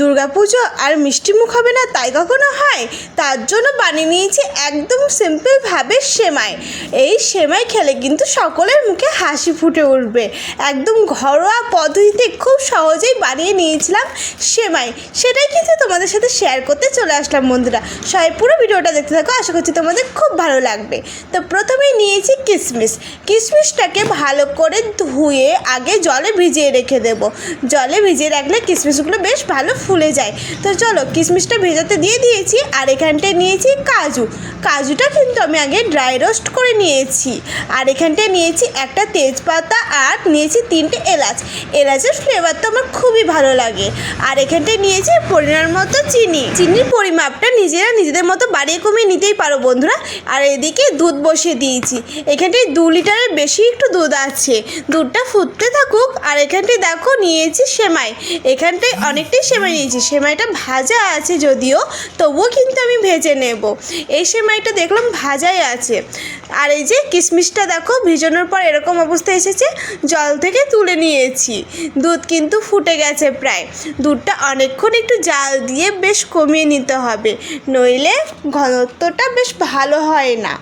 দুর্গাপুজো আর মিষ্টি মুখ হবে না তাই কখনো হয়? তার জন্য বানিয়ে নিয়েছি একদম সিম্পলভাবে সেমাই। এই সেমাই খেলে কিন্তু সকলের মুখে হাসি ফুটে উঠবে। একদম ঘরোয়া পদ্ধতিতে খুব সহজেই বানিয়ে নিয়েছিলাম সেমাই। সেটাই কিন্তু তোমাদের সাথে শেয়ার করতে চলে আসলাম বন্ধুরা। সবাই পুরো ভিডিওটা দেখতে থাকো, আশা করছি তোমাদের খুব ভালো লাগবে। তো প্রথমেই নিয়েছি কিশমিশ কিশমিশটাকে ভালো করে ধুয়ে আগে জলে ভিজিয়ে রেখে দেব। জলে ভিজিয়ে রাখলে কিশমিশগুলো বেশ ভালো ফুলে যায়। তো চলো কিশমিশটা ভেজাতে দিয়ে দিয়েছি আর এখানটায় নিয়েছি কাজু। কাজুটা কিন্তু আমি আগে ড্রাই রোস্ট করে নিয়েছি। আর এখানটায় নিয়েছি একটা তেজপাতা আর নিয়েছি তিনটে এলাচ। এলাচের ফ্লেভার তো আমার খুবই ভালো লাগে। আর এখানটায় নিয়েছি পরিমাণ মতো চিনি। চিনির পরিমাপটা নিজেরা নিজেদের মতো বাড়িয়ে কমিয়ে নিতেই পারো বন্ধুরা। আর এদিকে দুধ বসিয়ে দিয়েছি। এখানটায় দু লিটারের বেশি একটু দুধ আছে। দুধটা ফুটতে থাকুক। আর এখানটায় দেখো নিয়েছি সেমাই। এখানটায় অনেকটাই সেমাই নিয়েছি। সেমাইটা ভাজা আছে যদিও, তবুও কিন্তু আমি ভেজে নেব। এই সেমাইটা দেখলাম ভাজাই আছে। আর এই যে কিশমিশটা দেখো, ভিজানোর পর এরকম অবস্থা এসেছে, জল থেকে তুলে নিয়েছি। দুধ কিন্তু ফুটে গেছে প্রায়। দুধটা অনেকক্ষণ একটু জাল দিয়ে বেশ কমিয়ে নিতে হবে, নইলে ঘনত্বটা বেশ ভালো হয় না।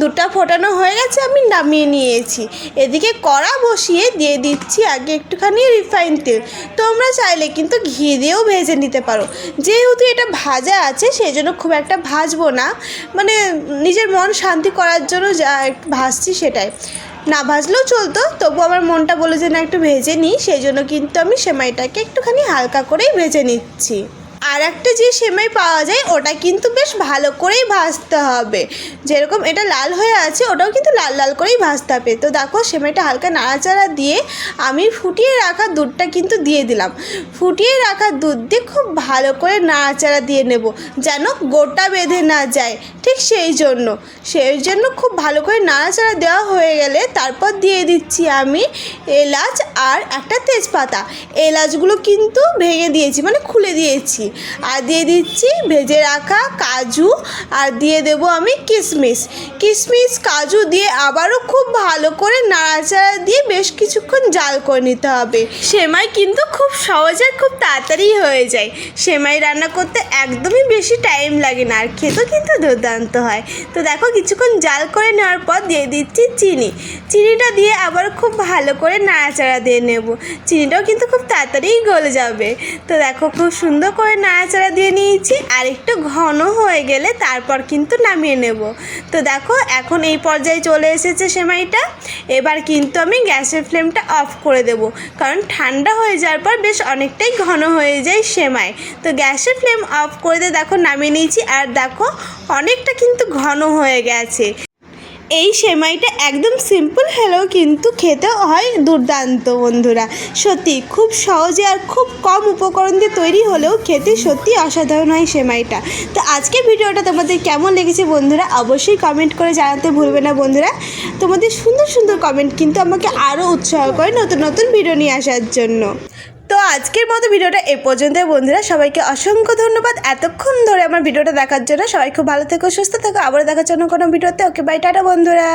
দুধটা ফোটানো হয়ে গেছে, আমি নামিয়ে নিয়েছি। এদিকে কড়া বসিয়ে দিয়ে দিচ্ছি আগে একটুখানি রিফাইন তেল। তোমরা চাইলে কিন্তু ঘি দিয়েও ভেজে নিতে পারো। যেহেতু এটা ভাজা আছে সেই জন্য খুব একটা ভাজবো না। মানে নিজের মন শান্তি করার জন্য যা একটু ভাজছি সেটাই। না ভাজলেও চলতো তবু আমার মনটা বলে যে না একটু ভেজে নিই সেই জন্য কিন্তু আমি সেমাইটাকে একটুখানি হালকা করেই ভেজে নিচ্ছি। আর একটা যে সেমাই পাওয়া যায়, ওটা কিন্তু বেশ ভালো করেই ভাজতে হবে। যেরকম এটা লাল হয়ে আছে, ওটাও কিন্তু লাল লাল করেই ভাজতে হবে। তো দেখো, সেমাইটা হালকা নাড়াচাড়া দিয়ে আমি ফুটিয়ে রাখা দুধটা কিন্তু দিয়ে দিলাম। ফুটিয়ে রাখা দুধ দিয়ে খুব ভালো করে নাড়াচাড়া দিয়ে নেব, যেন গোটা বেঁধে না যায়। ঠিক সেই জন্য। সেই জন্য খুব ভালো করে নাড়াচাড়া দেওয়া হয়ে গেলে তারপর দিয়ে দিচ্ছি আমি এলাচ আর একটা তেজপাতা। এলাচগুলো কিন্তু ভেঙে দিয়েছি মানে খুলে দিয়েছি। আর দিয়ে দিচ্ছি ভেজে রাখা কাজু আর দিয়ে দেব আমি কিশমিশ কিশমিশ কাজু দিয়ে আবারও খুব ভালো করে নাড়াচাড়া দিয়ে বেশ কিছুক্ষণ জাল করে নিতে হবে। সেমাই কিন্তু খুব সহজে খুব তাড়াতাড়ি হয়ে যায়। সেমাই রান্না করতে একদমই বেশি টাইম লাগে না, আর খেতেও কিন্তু দুর্দান্ত হয়। তো দেখো কিছুক্ষণ জাল করে নেওয়ার পর দিয়ে দিচ্ছি চিনি। চিনিটা দিয়ে আবার খুব ভালো করে নাড়াচাড়া দিয়ে নেব। চিনিটাও কিন্তু খুব তাড়াতাড়ি গলে যাবে। তো দেখো খুব সুন্দর করে নাড়াচাড়া দিয়ে নিয়েছি, আর একটু ঘন হয়ে গেলে তারপর কিন্তু নামিয়ে নেব। তো দেখো, এখন এই পর্যায়ে চলে এসেছে সেমাইটা। এবার কিন্তু আমি গ্যাসের ফ্লেমটা অফ করে দেব, কারণ ঠান্ডা হয়ে যাওয়ার পর বেশ অনেকটাই ঘন হয়ে যায় সেমাই। তো গ্যাসের ফ্লেম অফ করে দিয়ে দেখো, নামিয়ে নিয়েছি, আর দেখো, অনেকটা কিন্তু ঘন হয়ে গেছে। এই সেমাইটা একদম সিম্পল হলেও কিন্তু খেতে হয় দুর্দান্ত বন্ধুরা। সত্যি খুব সহজে আর খুব কম উপকরণ দিয়ে তৈরি হলেও খেতে সত্যি অসাধারণ হয় সেমাইটা। তো আজকে ভিডিওটা তোমাদের কেমন লেগেছে বন্ধুরা অবশ্যই কমেন্ট করে জানাতে ভুলবে না বন্ধুরা। তোমাদের সুন্দর সুন্দর কমেন্ট কিন্তু আমাকে আরও উৎসাহ করে নতুন নতুন ভিডিও নিয়ে আসার জন্য। আজকের মতো ভিডিওটা এ পর্যন্ত বন্ধুরা। সবাইকে অসংখ্য ধন্যবাদ। এতক্ষণ ধরে আমার ভিডিওটা দেখার জন্য সবাই খুব ভালো থেকো, সুস্থ থেকো। আবার দেখার জন্য কোনো ভিডিওতে। ওকে বাই টাটা, বন্ধুরা।